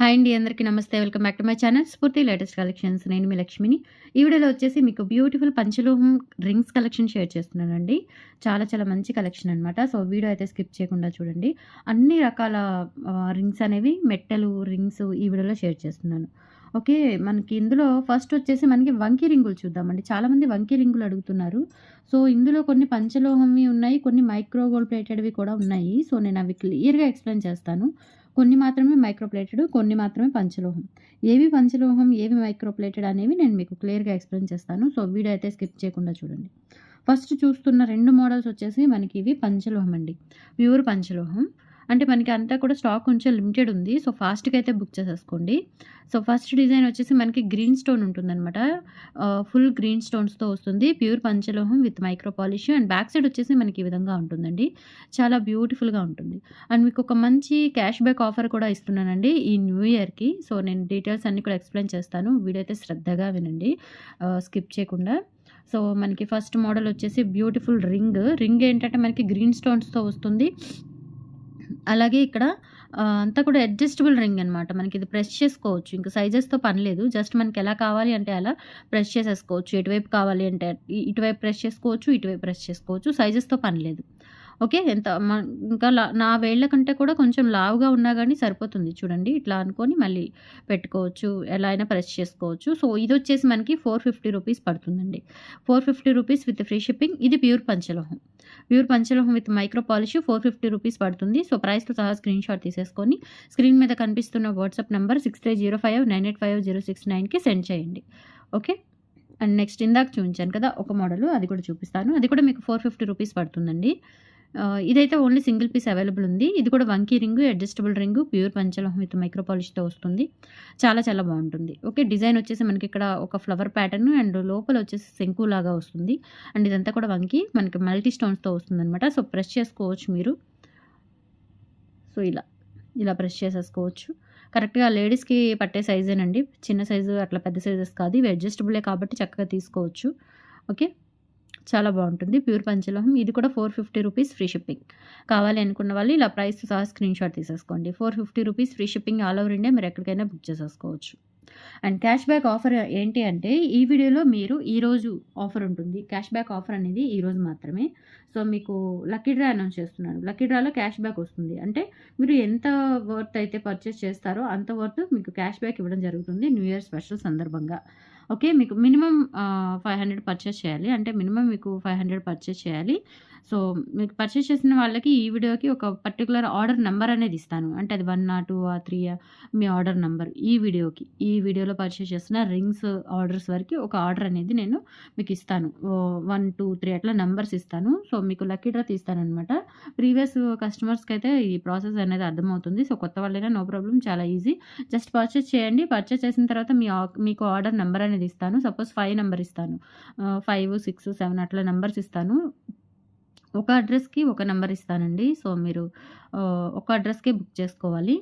Hi అండి అందరికీ నమస్తే. Welcome back to my channel Spoorthi latest collections. నేను మీ లక్ష్మిని. ఈ వీడియోలో వచ్చేసి మీకు బ్యూటిఫుల్ పంచలోహం రింగ్స్ కలెక్షన్ షేర్ చేస్తున్నానండి. చాలా చాలా మంచి కలెక్షన్ అనమాట సో వీడియో అయితే స్కిప్ చేయకుండా చూడండి. అన్ని రకాల రింగ్స్ అనేవి మెట్టలు రింగ్స్ ఈ వీడియోలో షేర్ చేస్తున్నాను. ఓకే మనకి ఇందులో ఫస్ట్ వచ్చేసి మనకి వంకి రింగులు చూద్దామండి. చాలామంది వంకి రింగులు అడుగుతున్నారు. సో ఇందులో కొన్ని పంచలోహంవి ఉన్నాయి కొన్ని మైక్రో గోల్డ్ ప్లేటెడ్వి కూడా ఉన్నాయి. సో నేను అవి క్లియర్గా ఎక్స్ప్లెయిన్ చేస్తాను. కొన్ని మాత్రమే మైక్రోప్లేటెడ్ కొన్ని మాత్రమే పంచలోహం. ఏవి పంచలోహం ఏవి మైక్రోప్లేటెడ్ అనేవి నేను మీకు క్లియర్గా ఎక్స్ప్లెయిన్ చేస్తాను. సో వీడియో అయితే స్కిప్ చేయకుండా చూడండి. ఫస్ట్ చూస్తున్న రెండు మోడల్స్ వచ్చేసి మనకి ఇవి పంచలోహం అండి. ప్యూర్ పంచలోహం అంటే మనకి అంతా కూడా స్టాక్ కొంచెం లిమిటెడ్ ఉంది. సో ఫాస్ట్గా అయితే బుక్ చేసేసుకోండి. సో ఫస్ట్ డిజైన్ వచ్చేసి మనకి గ్రీన్ స్టోన్ ఉంటుందన్నమాట. ఫుల్ గ్రీన్ స్టోన్స్తో వస్తుంది. Pure పంచలోహం with micro polish and back side వచ్చేసి మనకి ఈ విధంగా ఉంటుందండి. చాలా బ్యూటిఫుల్గా ఉంటుంది. అండ్ మీకు ఒక మంచి క్యాష్ బ్యాక్ ఆఫర్ కూడా ఇస్తున్నానండి ఈ న్యూ ఇయర్కి. సో నేను డీటెయిల్స్ అన్నీ కూడా ఎక్స్ప్లెయిన్ చేస్తాను. వీడియో అయితే శ్రద్ధగా వినండి. స్కిప్ చేయకుండా. సో మనకి ఫస్ట్ మోడల్ వచ్చేసి బ్యూటిఫుల్ రింగ్. రింగ్ ఏంటంటే మనకి గ్రీన్ స్టోన్స్తో వస్తుంది. అలాగే ఇక్కడ అంతా కూడా అడ్జస్టబుల్ రింగ్ అనమాట మనకి ఇది ప్రెస్ చేసుకోవచ్చు. ఇంకా సైజెస్తో పని లేదు. జస్ట్ మనకి ఎలా కావాలి అంటే అలా ప్రెస్ చేసేసుకోవచ్చు. ఎటువైపు కావాలి అంటే ఇటువైపు ప్రెస్ చేసుకోవచ్చు ఇటువైపు ప్రెస్ చేసుకోవచ్చు. సైజెస్తో పని లేదు. ఓకే ఎంత ఇంకా నా వేళ్ళ కంటే కూడా కొంచెం లావుగా ఉన్నా కానీ సరిపోతుంది. చూడండి ఇట్లా అనుకొని మళ్ళీ పెట్టుకోవచ్చు. ఎలా అయినా ప్రెస్ చేసుకోవచ్చు. సో ఇది వచ్చేసి మనకి ఫోర్ ఫిఫ్టీ రూపీస్ పడుతుందండి. Four fifty rupees with free shipping. ఇది ప్యూర్ పంచలోహం. Pure పంచలోహం with micro polish four fifty rupees పడుతుంది. సో ప్రైస్తో సహా స్క్రీన్ షాట్ తీసేసుకొని స్క్రీన్ మీద కనిపిస్తున్న WhatsApp number six three zero five nine eight five zero six నైన్కి సెండ్ చేయండి. ఓకే? అండ్ నెక్స్ట్ ఇందాక చూపించాను కదా ఒక మోడల్. అది కూడా చూపిస్తాను. అది కూడా మీకు ఫోర్ ఫిఫ్టీ రూపీస్ పడుతుందండి. ఇదైతే ఓన్లీ సింగిల్ పీస్ అవైలబుల్ ఉంది. ఇది కూడా వంకీ రింగు అడ్జస్టబుల్ రింగు ప్యూర్ పంచలోహం విత్ మైక్రో పాలిష్తో వస్తుంది. చాలా చాలా బాగుంటుంది. ఓకే డిజైన్ వచ్చేసి మనకి ఇక్కడ ఒక ఫ్లవర్ ప్యాటర్న్ అండ్ లోపల వచ్చేసి శంకు లాగా వస్తుంది. అండ్ ఇదంతా కూడా వంకి మనకి మల్టీ స్టోన్స్తో వస్తుంది అనమాట సో ప్రెస్ చేసుకోవచ్చు మీరు. సో ఇలా ఇలా ప్రెస్ చేసేసుకోవచ్చు. కరెక్ట్గా లేడీస్కి పట్టే సైజేనండి. చిన్న సైజు అట్లా పెద్ద సైజెస్ కాదు. ఇవి అడ్జస్టబులే కాబట్టి చక్కగా తీసుకోవచ్చు. ఓకే? చాలా బాగుంటుంది. ప్యూర్ పంచలోహం. ఇది కూడా four fifty rupees free shipping. కావాలి అనుకున్న వాళ్ళు ఇలా ప్రైస్ సహా స్క్రీన్ షాట్ తీసేసుకోండి. Four fifty rupees free shipping all over India మీరు ఎక్కడికైనా బుక్ చేసేసుకోవచ్చు. అండ్ క్యాష్ బ్యాక్ ఆఫర్ ఏంటి అంటే ఈ వీడియోలో మీరు ఈరోజు ఆఫర్ ఉంటుంది. క్యాష్ బ్యాక్ ఆఫర్ అనేది ఈరోజు మాత్రమే. సో మీకు లక్కీ డ్రా అనౌన్స్ చేస్తున్నాను. లక్కీ డ్రాలో క్యాష్ బ్యాక్ వస్తుంది. అంటే మీరు ఎంత వర్త్ అయితే పర్చేస్ చేస్తారో అంత వర్త్ మీకు క్యాష్ బ్యాక్ ఇవ్వడం జరుగుతుంది. న్యూ ఇయర్ స్పెషల్ సందర్భంగా. ఓకే మీకు మినిమం ఫైవ్ హండ్రెడ్ పర్చేస్ చేయాలి. అంటే మినిమం మీకు ఫైవ్ హండ్రెడ్ పర్చేస్ చేయాలి. సో మీకు పర్చేస్ చేసిన వాళ్ళకి ఈ వీడియోకి ఒక పర్టికులర్ ఆర్డర్ నెంబర్ అనేది ఇస్తాను. అంటే అది వన్ ఆ టూ ఆ త్రీ మీ ఆర్డర్ నెంబర్ ఈ వీడియోకి ఈ వీడియోలో పర్చేస్ చేసిన రింగ్స్ ఆర్డర్స్ వరకు ఒక ఆర్డర్ అనేది నేను మీకు ఇస్తాను. వన్ టూ త్రీ అట్లా నెంబర్స్ ఇస్తాను. సో మీకు లక్కీ డ్రా తీస్తాను అనమాట ప్రీవియస్ కస్టమర్స్కి అయితే ఈ ప్రాసెస్ అనేది అర్థమవుతుంది. సో కొత్త వాళ్ళైనా నో ప్రాబ్లం చాలా ఈజీ జస్ట్ పర్చేస్ చేయండి. పర్చేస్ చేసిన తర్వాత మీ మీకు ఆర్డర్ నెంబర్ అనేది ఇస్తాను. సపోజ్ ఫైవ్ నెంబర్ ఇస్తాను. ఫైవ్ సిక్స్ సెవెన్ అట్లా నెంబర్స్ ఇస్తాను. ఒక అడ్రస్కి ఒక నెంబర్ ఇస్తానండి. సో మీరు ఒక అడ్రస్కే బుక్ చేసుకోవాలి.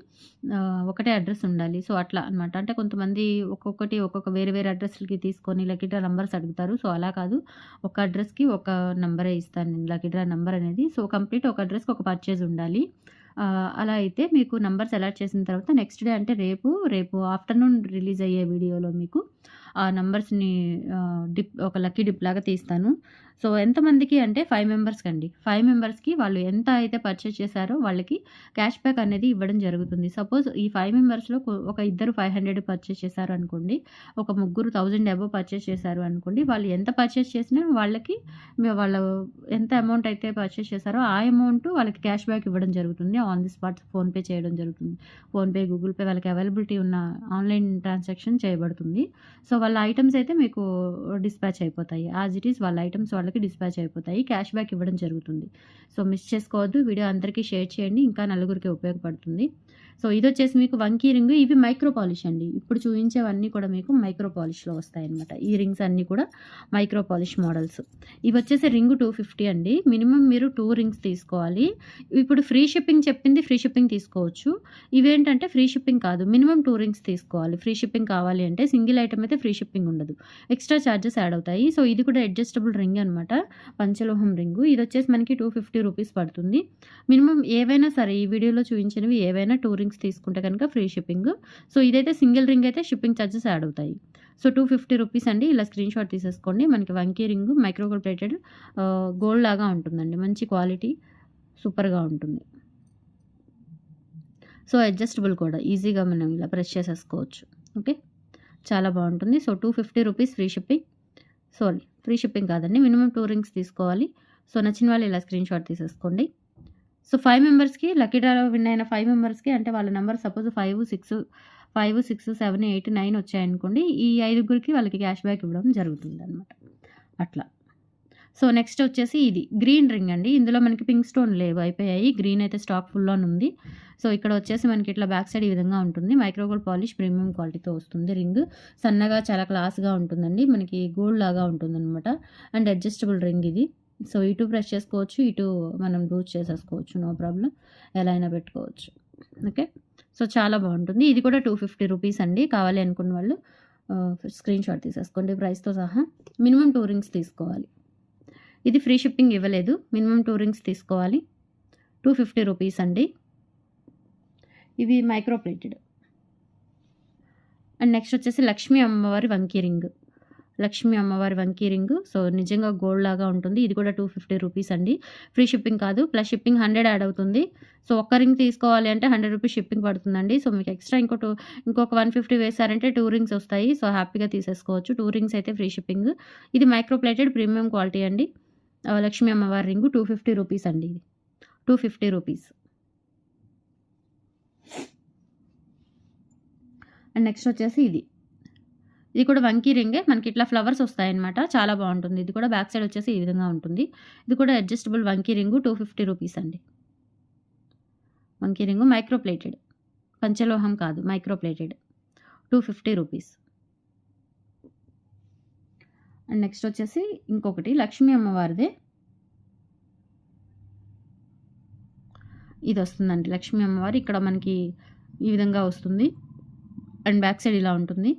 ఒకటే అడ్రస్ ఉండాలి. సో అట్లా అనమాట అంటే కొంతమంది ఒక్కొక్కటి ఒక్కొక్క వేరే వేరే అడ్రస్లకి తీసుకొని లక్కీడ్రా నెంబర్స్ అడుగుతారు. సో అలా కాదు. ఒక అడ్రస్కి ఒక నెంబరే ఇస్తాను నేను నెంబర్ అనేది. సో కంప్లీట్ ఒక అడ్రస్కి ఒక పర్చేజ్ ఉండాలి. అలా అయితే మీకు నెంబర్ సెలెక్ట్ చేసిన తర్వాత నెక్స్ట్ డే అంటే రేపు రేపు ఆఫ్టర్నూన్ రిలీజ్ అయ్యే వీడియోలో మీకు ఆ నెంబర్స్ని డిప్ ఒక లక్కీ డిప్ లాగా తీస్తాను. సో ఎంతమందికి అంటే ఫైవ్ మెంబర్స్కి అండి ఫైవ్ మెంబర్స్కి వాళ్ళు ఎంత అయితే పర్చేస్ చేశారో వాళ్ళకి క్యాష్ బ్యాక్ అనేది ఇవ్వడం జరుగుతుంది. సపోజ్ ఈ ఫైవ్ మెంబర్స్లో ఒక ఇద్దరు ఫైవ్ హండ్రెడ్ పర్చేస్ చేశారు అనుకోండి ఒక ముగ్గురు థౌజండ్ అబవ్ పర్చేస్ చేశారు అనుకోండి వాళ్ళు ఎంత పర్చేస్ చేసినా వాళ్ళకి వాళ్ళ ఎంత అమౌంట్ అయితే పర్చేస్ చేశారో ఆ అమౌంట్ వాళ్ళకి క్యాష్ బ్యాక్ ఇవ్వడం జరుగుతుంది. ఆన్ ది స్పాట్ ఫోన్పే చేయడం జరుగుతుంది. ఫోన్పే గూగుల్ పే వాళ్ళకి అవైలబిలిటీ ఉన్న ఆన్లైన్ ట్రాన్సాక్షన్ చేయబడుతుంది. సో వాళ్ళ ఐటమ్స్ అయితే మీకు డిస్పాచ్ అయిపోతాయి. యాజ్ ఇట్ ఈస్ వాళ్ళ ఐటమ్స్ వాళ్ళకి డిస్పాచ్ అయిపోతాయి. క్యాష్ బ్యాక్ ఇవ్వడం జరుగుతుంది. సో మిస్ చేసుకోవద్దు. వీడియో అందరికీ షేర్ చేయండి. ఇంకా నలుగురికి ఉపయోగపడుతుంది. సో ఇది వచ్చేసి మీకు వంకీ రింగ్. ఇవి మైక్రో పాలిష్ అండి. ఇప్పుడు చూపించేవన్నీ కూడా మీకు మైక్రో పాలిష్లో వస్తాయి అనమాట ఈ రింగ్స్ అన్నీ కూడా మైక్రో పాలిష్ మోడల్స్. ఇవి వచ్చేసి రింగ్ టూ ఫిఫ్టీ అండి. మినిమం మీరు టూ రింగ్స్ తీసుకోవాలి. ఇప్పుడు ఫ్రీ షిప్పింగ్ చెప్పింది ఫ్రీ షిప్పింగ్ తీసుకోవచ్చు. ఇవేంటంటే ఫ్రీ షిప్పింగ్ కాదు. మినిమం టూ రింగ్స్ తీసుకోవాలి. ఫ్రీ షిప్పింగ్ కావాలి అంటే సింగిల్ ఐటమ్ అయితే ఫ్రీ షిప్పింగ్ ఉండదు. ఎక్స్ట్రా ఛార్జెస్ యాడ్ అవుతాయి. సో ఇది కూడా అడ్జస్టబుల్ రింగ్ అనమాట పంచలోహం రింగు. ఇది వచ్చేసి మనకి టూ ఫిఫ్టీ రూపీస్ పడుతుంది. మినిమం ఏవైనా సరే ఈ వీడియోలో చూపించినవి ఏవైనా టూ రింగ్స్ రింగ్స్ తీసుకుంటే కనుక ఫ్రీ షిప్పింగ్. సో ఇదైతే సింగిల్ రింగ్ అయితే షిప్పింగ్ ఛార్జెస్ యాడ్ అవుతాయి. సో టూ ఫిఫ్టీ రూపీస్ అండి. ఇలా స్క్రీన్ షాట్ తీసేసుకోండి. మనకి వంకీ ring micro gold plated gold లాగా ఉంటుందండి. మంచి క్వాలిటీ సూపర్గా ఉంటుంది. సో అడ్జస్టబుల్ కూడా. ఈజీగా మనం ఇలా ప్రెస్ చేసేసుకోవచ్చు. ఓకే? చాలా బాగుంటుంది. So two fifty rupees free shipping. Sorry free shipping కాదండి. మినిమం టూ రింగ్స్ తీసుకోవాలి. సో నచ్చిన వాళ్ళు ఇలా స్క్రీన్ షాట్ తీసేసుకోండి. సో ఫైవ్ మెంబర్స్కి లక్కీ డ్రాలో విన్ అయిన ఫైవ్ మెంబర్స్కి అంటే వాళ్ళ number suppose five six five six seven eight nine వచ్చాయనుకోండి ఈ ఐదుగురికి వాళ్ళకి క్యాష్ బ్యాక్ ఇవ్వడం జరుగుతుంది అనమాట అట్లా. సో నెక్స్ట్ వచ్చేసి ఇది గ్రీన్ రింగ్ అండి. ఇందులో మనకి పింక్ స్టోన్ లేవు అయిపోయాయి. గ్రీన్ అయితే స్టాక్ ఫుల్ ఆన్ ఉంది. సో ఇక్కడ వచ్చేసి మనకి ఇట్లా బ్యాక్ సైడ్ ఈ విధంగా ఉంటుంది. మైక్రోగోల్డ్ పాలిష్ ప్రీమియం క్వాలిటీతో వస్తుంది రింగ్ సన్నగా చాలా క్లాస్గా ఉంటుందండి. మనకి గోల్డ్ లాగా ఉంటుందనమాట అండ్ అడ్జస్టబుల్ రింగ్ ఇది. సో ఇటు ప్రెస్ చేసుకోవచ్చు ఇటు మనం లూజ్ చేసేసుకోవచ్చు నో ప్రాబ్లం ఎలా అయినా పెట్టుకోవచ్చు. ఓకే సో చాలా బాగుంటుంది. ఇది కూడా టూ ఫిఫ్టీ రూపీస్ అండి. కావాలి అనుకున్న వాళ్ళు స్క్రీన్ షాట్ తీసేసుకోండి. ప్రైస్తో సహా మినిమం టూ రింగ్స్ తీసుకోవాలి. ఇది ఫ్రీ షిప్పింగ్ ఇవ్వలేదు. మినిమం టూ రింగ్స్ తీసుకోవాలి. టూ ఫిఫ్టీ రూపీస్ అండి. ఇవి మైక్రో ప్లేటెడ్ అండ్ నెక్స్ట్ వచ్చేసి లక్ష్మీ అమ్మవారి వంకీ రింగ్. లక్ష్మీ అమ్మవారి వంకీ రింగ్. సో నిజంగా గోల్డ్ లాగా ఉంటుంది. ఇది కూడా టూ ఫిఫ్టీ రూపీస్ అండి. ఫ్రీ షిప్పింగ్ కాదు. ప్లస్ షిప్పింగ్ హండ్రెడ్ యాడ్ అవుతుంది. సో ఒక్క రింగ్ తీసుకోవాలి అంటే హండ్రెడ్ రూపీస్ షిప్పింగ్ పడుతుందండి. సో మీకు ఎక్స్ట్రా ఇంకో టూ ఇంకొక వన్ ఫిఫ్టీ వేసారంటే టూ రింగ్స్ వస్తాయి. సో హ్యాపీగా తీసేసుకోవచ్చు. టూ రింగ్స్ అయితే ఫ్రీ షిప్పింగ్ ఇది మైక్రో ప్లేటెడ్ ప్రీమియం క్వాలిటీ అండి లక్ష్మీ అమ్మవారి రింగు టూ ఫిఫ్టీ రూపీస్ అండి ఇది. Two fifty rupees and next వచ్చేసి ఇది. ఇది కూడా వంకీ రింగే. మనకి ఇట్లా ఫ్లవర్స్ వస్తాయన్నమాట. చాలా బాగుంటుంది. ఇది కూడా బ్యాక్ సైడ్ వచ్చేసి ఈ విధంగా ఉంటుంది. ఇది కూడా అడ్జస్టబుల్ వంకీ రింగు టూ ఫిఫ్టీ రూపీస్ అండి. వంకీ రింగు మైక్రో ప్లేటెడ్ పంచలోహం కాదు micro plated two fifty rupees. And next వచ్చేసి ఇంకొకటి లక్ష్మీ అమ్మవారిదే. ఇది వస్తుందండి లక్ష్మీ అమ్మవారి. ఇక్కడ మనకి ఈ విధంగా వస్తుంది. అండ్ బ్యాక్ సైడ్ ఇలా ఉంటుంది.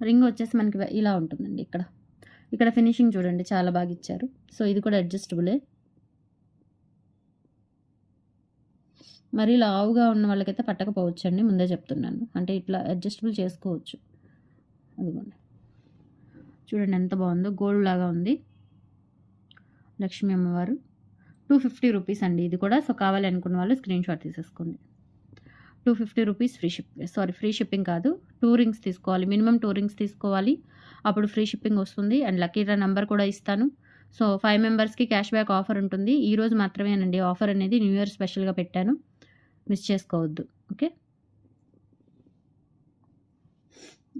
రింగ్ వచ్చేసి మనకి ఇలా ఉంటుందండి ఇక్కడ. ఇక్కడ ఫినిషింగ్ చూడండి చాలా బాగా ఇచ్చారు. సో ఇది కూడా అడ్జస్టబులే మరి లావుగా ఉన్న వాళ్ళకైతే పట్టకపోవచ్చు అండి ముందే చెప్తున్నాను. అంటే ఇట్లా అడ్జస్టబుల్ చేసుకోవచ్చు. అదిగోండి. చూడండి ఎంత బాగుందో గోల్డ్ లాగా ఉంది. లక్ష్మీ అమ్మవారు. టూ ఫిఫ్టీ రూపీస్ అండి. ఇది కూడా సో కావాలి అనుకున్న వాళ్ళు స్క్రీన్ షాట్ తీసేసుకోండి. Two fifty rupees free ship sorry free shipping కాదు. టూ రింగ్స్ తీసుకోవాలి. మినిమం టూ రింగ్స్ తీసుకోవాలి. అప్పుడు ఫ్రీ షిప్పింగ్ వస్తుంది. అండ్ లక్కీ నెంబర్ కూడా ఇస్తాను. సో ఫైవ్ మెంబర్స్కి క్యాష్ బ్యాక్ ఆఫర్ ఉంటుంది. ఈ రోజు మాత్రమేనండి. ఆఫర్ అనేది న్యూ ఇయర్ స్పెషల్గా పెట్టాను. మిస్ చేసుకోవద్దు. ఓకే?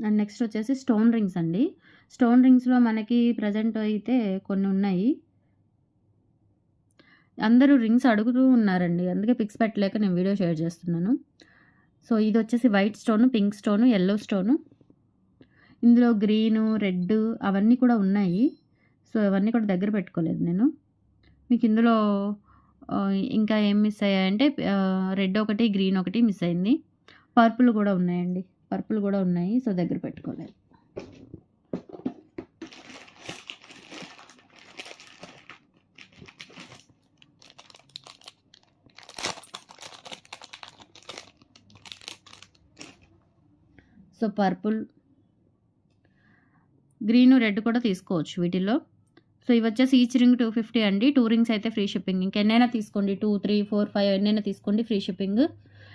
అండ్ నెక్స్ట్ వచ్చేసి స్టోన్ రింగ్స్ అండి. స్టోన్ రింగ్స్లో మనకి ప్రజెంట్ అయితే కొన్ని ఉన్నాయి. అందరూ రింగ్స్ అడుగుతూ ఉన్నారండి. అందుకే పిక్స్ పెట్టలేక నేను వీడియో షేర్ చేస్తున్నాను. సో ఇది వచ్చేసి white stone pink stone yellow stone. ఇందులో గ్రీను రెడ్ అవన్నీ కూడా ఉన్నాయి. సో అవన్నీ కూడా దగ్గర పెట్టుకోలేదు నేను. మీకు ఇందులో ఇంకా ఏం మిస్ అయ్యాయంటే రెడ్ ఒకటి గ్రీన్ ఒకటి మిస్ అయింది. పర్పుల్ కూడా ఉన్నాయండి. పర్పుల్ కూడా ఉన్నాయి. సో దగ్గర పెట్టుకోలేదు. సో పర్పుల్ గ్రీన్ రెడ్ కూడా తీసుకోవచ్చు వీటిల్లో. సో ఇవి వచ్చేసి ఈచ్ రింగ్ టూ ఫిఫ్టీ అండి. టూ రింగ్స్ అయితే ఫ్రీ షిప్పింగ్ ఇంకెన్నైనా తీసుకోండి. టూ త్రీ ఫోర్ ఫైవ్ ఎన్నైనా తీసుకోండి ఫ్రీ షిప్పింగ్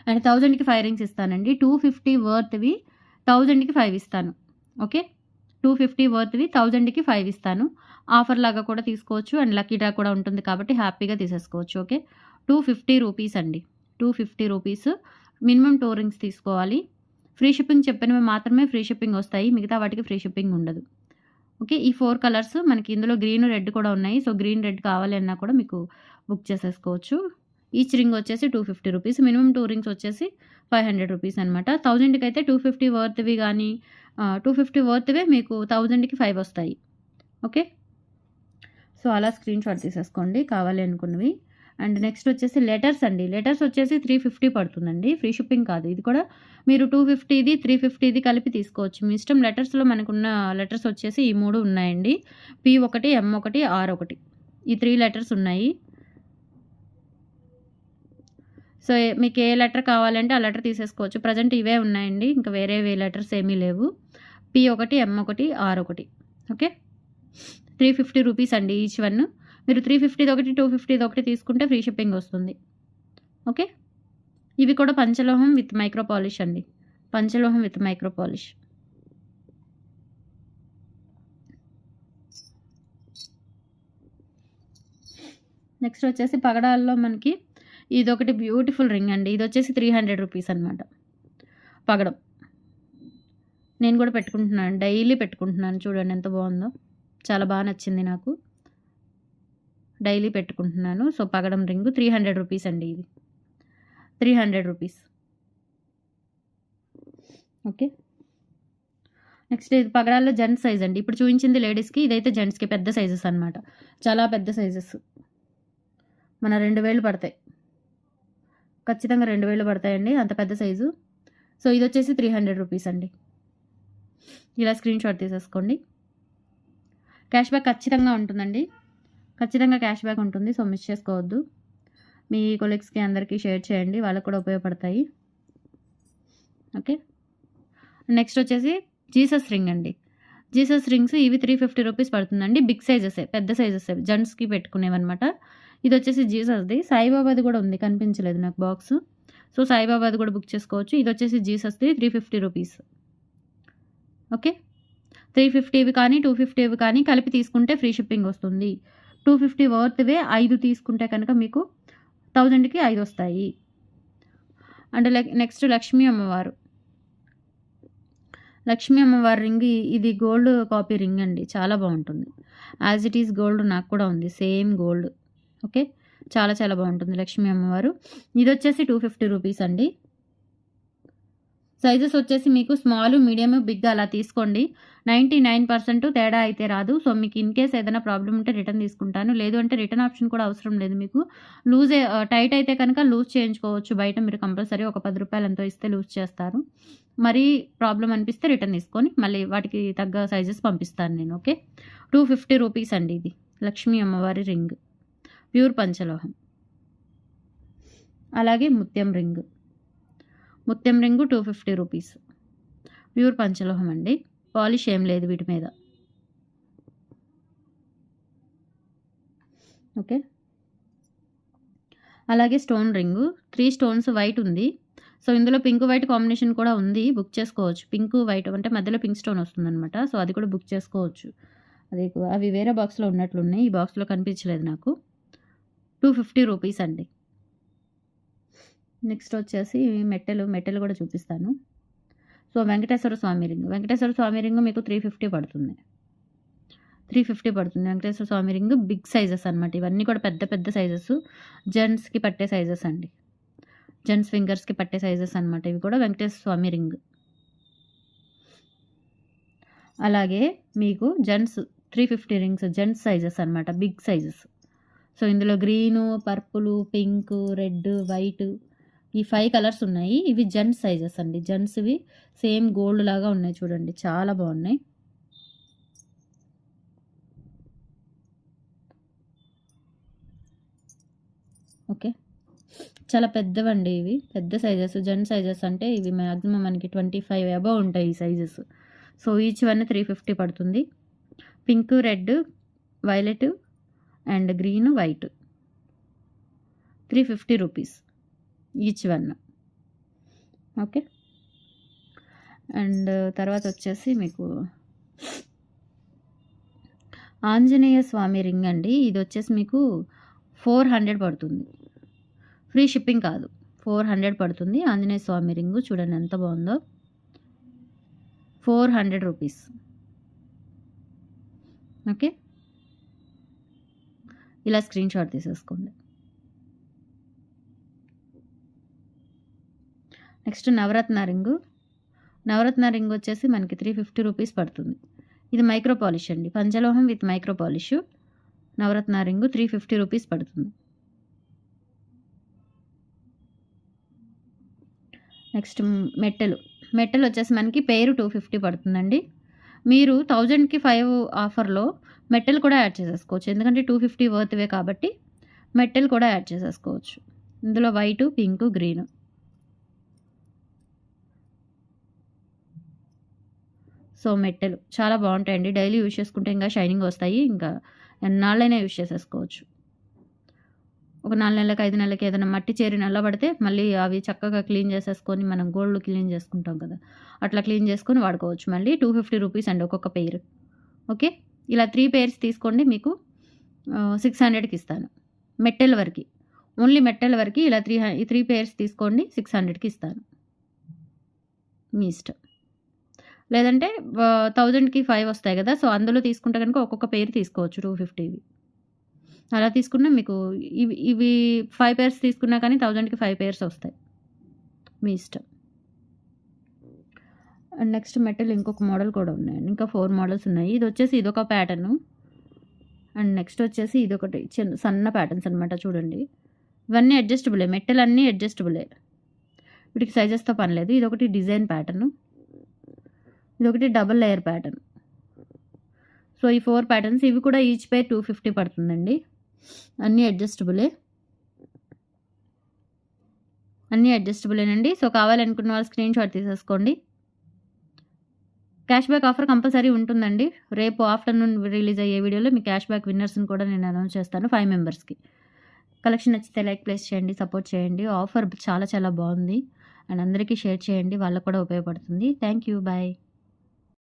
అండ్ థౌజండ్కి ఫైవ్ రింగ్స్ ఇస్తానండి. టూ ఫిఫ్టీ వర్త్వి థౌజండ్కి ఫైవ్ ఇస్తాను. ఓకే? టూ ఫిఫ్టీ వర్త్వి థౌజండ్కి ఫైవ్ ఇస్తాను. ఆఫర్ లాగా కూడా తీసుకోవచ్చు. అండ్ లక్కీ డ్రా కూడా ఉంటుంది కాబట్టి హ్యాపీగా తీసేసుకోవచ్చు. ఓకే? టూ ఫిఫ్టీ రూపీస్ అండి. Two fifty rupees minimum two rings తీసుకోవాలి. ఫ్రీ షిప్పింగ్ చెప్పినవి మాత్రమే ఫ్రీ షిప్పింగ్ వస్తాయి. మిగతా వాటికి ఫ్రీ షిప్పింగ్ ఉండదు. ఓకే ఈ ఫోర్ కలర్స్ మనకి ఇందులో గ్రీన్ రెడ్ కూడా ఉన్నాయి. సో గ్రీన్ రెడ్ కావాలి అన్నా కూడా మీకు బుక్ చేసేసుకోవచ్చు. ఈచ్ రింగ్ వచ్చేసి two fifty rupees minimum two rings వచ్చేసి ఫైవ్ హండ్రెడ్ రూపీస్ అనమాట థౌజండ్కి అయితే టూ ఫిఫ్టీ వర్త్వి కానీ టూ ఫిఫ్టీ వర్త్వే మీకు థౌజండ్కి ఫైవ్ వస్తాయి. ఓకే సో అలా స్క్రీన్ షాట్ తీసేసుకోండి. కావాలి అనుకున్నవి. అండ్ నెక్స్ట్ వచ్చేసి లెటర్స్ అండి. లెటర్స్ వచ్చేసి త్రీ ఫిఫ్టీ పడుతుందండి. ఫ్రీ షిప్పింగ్ కాదు. ఇది కూడా మీరు టూ ఫిఫ్టీది త్రీ ఫిఫ్టీది కలిపి తీసుకోవచ్చు. మీ ఇష్టం లెటర్స్లో మనకున్న లెటర్స్ వచ్చేసి ఈ మూడు ఉన్నాయండి. పి ఒకటి ఎం ఒకటి ఆర్ ఒకటి. ఈ త్రీ లెటర్స్ ఉన్నాయి. సో మీకు ఏ లెటర్ కావాలంటే ఆ లెటర్ తీసేసుకోవచ్చు. ప్రజెంట్ ఇవే ఉన్నాయండి. ఇంకా వేరే వే లెటర్స్ ఏమీ లేవు. పి ఒకటి ఎం ఒకటి ఆర్ ఒకటి. ఓకే? త్రీ ఫిఫ్టీ రూపీస్ అండి ఈచ్ వన్. మీరు త్రీ ఫిఫ్టీది ఒకటి టూ ఫిఫ్టీది ఒకటి తీసుకుంటే ఫ్రీ షిప్పింగ్ వస్తుంది. ఓకే ఇవి కూడా పంచలోహం విత్ మైక్రో పాలిష్ అండి. పంచలోహం విత్ మైక్రో పాలిష్ నెక్స్ట్ వచ్చేసి పగడాల్లో మనకి ఇది ఒకటి బ్యూటిఫుల్ రింగ్ అండి. ఇది వచ్చేసి త్రీ హండ్రెడ్ రూపీస్ అనమాట పగడం. నేను కూడా పెట్టుకుంటున్నాను. డైలీ పెట్టుకుంటున్నాను. చూడండి ఎంత బాగుందో. చాలా బాగా నచ్చింది నాకు. డైలీ పెట్టుకుంటున్నాను. సో పగడం రింగు త్రీ హండ్రెడ్ రూపీస్ అండి ఇది. Three hundred rupees. Okay. Next ఇది పగడాల్లో జెంట్స్ సైజ్ అండి. ఇప్పుడు చూపించింది లేడీస్కి ఇదైతే జెంట్స్కి పెద్ద సైజెస్ అనమాట చాలా పెద్ద సైజెస్. మన రెండు వేలు పడతాయి. ఖచ్చితంగా రెండు వేలు పడతాయండి. అంత పెద్ద సైజు. సో ఇది వచ్చేసి త్రీ హండ్రెడ్ రూపీస్ అండి. ఇలా స్క్రీన్ షాట్ తీసేసుకోండి. క్యాష్ బ్యాక్ ఖచ్చితంగా ఉంటుందండి. ఖచ్చితంగా క్యాష్ బ్యాక్ ఉంటుంది సో మిస్ చేసుకోవద్దు. మీ కొలీగ్స్కి అందరికీ షేర్ చేయండి వాళ్ళకు కూడా ఉపయోగపడతాయి. ఓకే నెక్స్ట్ వచ్చేసి జీసస్ రింగ్ అండి. జీసస్ రింగ్స్ ఇవి త్రీ ఫిఫ్టీ రూపీస్ పడుతుందండి. బిగ్ సైజెస్ పెద్ద సైజెస్ జెంట్స్కి పెట్టుకునేవన్నమాట. ఇది వచ్చేసి జీసస్ది సాయిబాబాది కూడా ఉంది కనిపించలేదు నాకు బాక్స్ సో సాయిబాబాది కూడా బుక్ చేసుకోవచ్చు. ఇది వచ్చేసి జీసస్ది three fifty rupees okay three ఫిఫ్టీవి కానీ టూ ఫిఫ్టీవి కానీ కలిపి తీసుకుంటే ఫ్రీ షిప్పింగ్ వస్తుంది. టూ ఫిఫ్టీ వర్త్వే ఐదు తీసుకుంటే కనుక మీకు థౌజండ్కి ఐదు వస్తాయి. అండ్ నెక్స్ట్ లక్ష్మీ అమ్మవారు. లక్ష్మీ అమ్మవారి రింగ్ ఇది గోల్డ్ కాపీ రింగ్ అండి చాలా బాగుంటుంది. యాజ్ ఇట్ ఈస్ గోల్డ్ నాకు కూడా ఉంది సేమ్ గోల్డ్. ఓకే? చాలా చాలా బాగుంటుంది లక్ష్మీ అమ్మవారు. ఇది వచ్చేసి టూ ఫిఫ్టీ రూపీస్ అండి. సైజెస్ వచ్చేసి మీకు స్మాల్ మీడియం బిగ్ అలా తీసుకోండి. నైంటీ నైన్ పర్సెంట్ తేడా అయితే రాదు. సో మీకు ఇన్ కేస్ ఏదైనా ప్రాబ్లం ఉంటే రిటర్న్ తీసుకుంటాను. లేదు అంటే రిటర్న్ ఆప్షన్ కూడా అవసరం లేదు మీకు. లూజ్ టైట్ అయితే కనుక లూజ్ చేయించుకోవచ్చు. బయట మీరు కంపల్సరీ ఒక పది రూపాయలు ఎంతో ఇస్తే లూజ్ చేస్తారు. మరీ ప్రాబ్లం అనిపిస్తే రిటర్న్ తీసుకొని మళ్ళీ వాటికి తగ్గ సైజెస్ పంపిస్తాను నేను ఓకే? టూ ఫిఫ్టీ రూపీస్ అండి ఇది. లక్ష్మీ అమ్మవారి రింగ్. ప్యూర్ పంచలోహం. అలాగే ముత్యం రింగ్. ముత్యం ring two fifty rupees pure పంచలోహం అండి. పాలిష్ ఏం లేదు వీటి మీద. ఓకే. అలాగే stone ring. Three stones white ఉంది. సో ఇందులో పింక్ వైట్ కాంబినేషన్ కూడా ఉంది. బుక్ చేసుకోవచ్చు. పింక్ వైట్ అంటే మధ్యలో పింక్ స్టోన్ వస్తుందన్నమాట. సో అది కూడా బుక్ చేసుకోవచ్చు. అది అవి వేరే బాక్స్లో ఉన్నట్లున్నాయి. ఈ బాక్స్లో కనిపించలేదు నాకు. టూ ఫిఫ్టీ రూపీస్ అండి. నెక్స్ట్ వచ్చేసి మెట్టెలు మెట్టెలు కూడా చూపిస్తాను. So Venkateswara Swamy ring. Venkateswara Swamy ring మీకు త్రీ ఫిఫ్టీ పడుతుంది. త్రీ ఫిఫ్టీ పడుతుంది. Venkateswara Swamy ring big sizes అనమాట ఇవన్నీ కూడా పెద్ద పెద్ద సైజెస్. జెంట్స్కి పట్టే సైజెస్ అండి. జెంట్స్ ఫింగర్స్కి పట్టే సైజెస్ అనమాట ఇవి కూడా వెంకటేశ్వర స్వామి రింగ్. అలాగే మీకు gents three fifty rings gents sizes అనమాట బిగ్ సైజెస్. సో ఇందులో green purple pink red white ఈ ఫైవ్ కలర్స్ ఉన్నాయి. ఇవి జెంట్స్ సైజెస్ అండి. జెంట్స్వి సేమ్ గోల్డ్ లాగా ఉన్నాయి చూడండి. చాలా బాగున్నాయి. ఓకే. చాలా పెద్దవండి ఇవి. పెద్ద సైజెస్ జెంట్ సైజెస్ అంటే ఇవి మ్యాక్సిమం మనకి ట్వంటీ ఫైవ్ అబవ్ ఉంటాయి ఈ sizes so each one three fifty పడుతుంది. Pink red violet and green white three fifty rupees each one. Okay. And తర్వాత వచ్చేసి మీకు ఆంజనేయ స్వామి రింగ్ అండి. ఇది వచ్చేసి మీకు ఫోర్ హండ్రెడ్ పడుతుంది. ఫ్రీ షిప్పింగ్ కాదు. ఫోర్ హండ్రెడ్ పడుతుంది. ఆంజనేయ స్వామి రింగు చూడండి ఎంత బాగుందో. Four hundred rupees. ఓకే. ఇలా స్క్రీన్ షాట్ తీసేసుకోండి. Next navaratna ring. Navaratna ring వచ్చేసి మనకి త్రీ ఫిఫ్టీ రూపీస్ పడుతుంది. ఇది మైక్రో పాలిష్ అండి. పంచలోహం with micro polish navaratna ring three fifty rupees పడుతుంది. నెక్స్ట్ మెట్టెలు. మెట్టెలు వచ్చేసి మనకి పేరు టూ ఫిఫ్టీ పడుతుందండి. మీరు థౌజండ్కి ఫైవ్ ఆఫర్లో మెట్టెలు కూడా యాడ్ చేసేసుకోవచ్చు. ఎందుకంటే టూ ఫిఫ్టీ వర్త్వే కాబట్టి మెట్టెలు కూడా యాడ్ చేసేసుకోవచ్చు. ఇందులో వైటు పింక్ గ్రీన్ సో మెట్టెలు చాలా బాగుంటాయండి. డైలీ యూజ్ చేసుకుంటే ఇంకా షైనింగ్ వస్తాయి. ఇంకా ఎన్నాళ్ళైనా యూజ్ చేసేసుకోవచ్చు. ఒక నాలుగు నెలలకు ఐదు నెలలకి ఏదైనా మట్టి చేరి నల్లబడితే మళ్ళీ అవి చక్కగా క్లీన్ చేసేసుకొని మనం గోల్డ్ క్లీన్ చేసుకుంటాం కదా అట్లా క్లీన్ చేసుకొని వాడుకోవచ్చు. మళ్ళీ టూ ఫిఫ్టీ రూపీస్ అండి ఒక్కొక్క పెయిర్ ఓకే? ఇలా త్రీ పెయిర్స్ తీసుకోండి మీకు సిక్స్ హండ్రెడ్కి ఇస్తాను. మెట్టెల వరకు. ఓన్లీ మెట్టెల వరకు ఇలా త్రీ త్రీ పెయిర్స్ తీసుకోండి సిక్స్ హండ్రెడ్కి ఇస్తాను. మీ ఇష్టం. లేదంటే థౌజండ్కి ఫైవ్ వస్తాయి కదా సో అందులో తీసుకుంటే కనుక ఒక్కొక్క పేరు తీసుకోవచ్చు టూ ఫిఫ్టీవి అలా తీసుకున్నా మీకు ఇవి ఇవి ఫైవ్ పేర్స్ తీసుకున్నా కానీ థౌజండ్కి ఫైవ్ పేర్స్ వస్తాయి. మీ ఇష్టం. అండ్ నెక్స్ట్ మెటల్ ఇంకొక మోడల్ కూడా ఉన్నాయండి. ఇంకా ఫోర్ మోడల్స్ ఉన్నాయి. ఇది వచ్చేసి ఇదొక ప్యాటర్ను అండ్ నెక్స్ట్ వచ్చేసి ఇదొకటి చిన్న సన్న ప్యాటర్న్స్ అనమాట చూడండి. ఇవన్నీ అడ్జస్టబులే మెట్టెలన్నీ అడ్జస్టబులే వీటికి సైజెస్తో పని లేదు. ఇది ఒకటి డిజైన్ ప్యాటర్ను ఇది ఒకటి డబుల్ లేయర్ ప్యాటర్న్. సో ఈ ఫోర్ ప్యాటర్న్స్ ఇవి కూడా ఈచ్ పే టూ ఫిఫ్టీ పడుతుందండి. అన్నీ అడ్జస్టబులే. అన్నీ అడ్జస్టబులేనండి. సో కావాలనుకున్న వాళ్ళు స్క్రీన్ షాట్ తీసేసుకోండి. క్యాష్ బ్యాక్ ఆఫర్ కంపల్సరీ ఉంటుందండి. రేపు ఆఫ్టర్నూన్ రిలీజ్ అయ్యే వీడియోలో మీ క్యాష్ బ్యాక్ విన్నర్స్ని కూడా నేను అనౌన్స్ చేస్తాను ఫైవ్ మెంబర్స్కి. కలెక్షన్ నచ్చితే లైక్ ప్లేస్ చేయండి సపోర్ట్ చేయండి. ఆఫర్ చాలా చాలా బాగుంది. అండ్ అందరికీ షేర్ చేయండి. వాళ్ళకు కూడా ఉపయోగపడుతుంది. Thank you. బాయ్.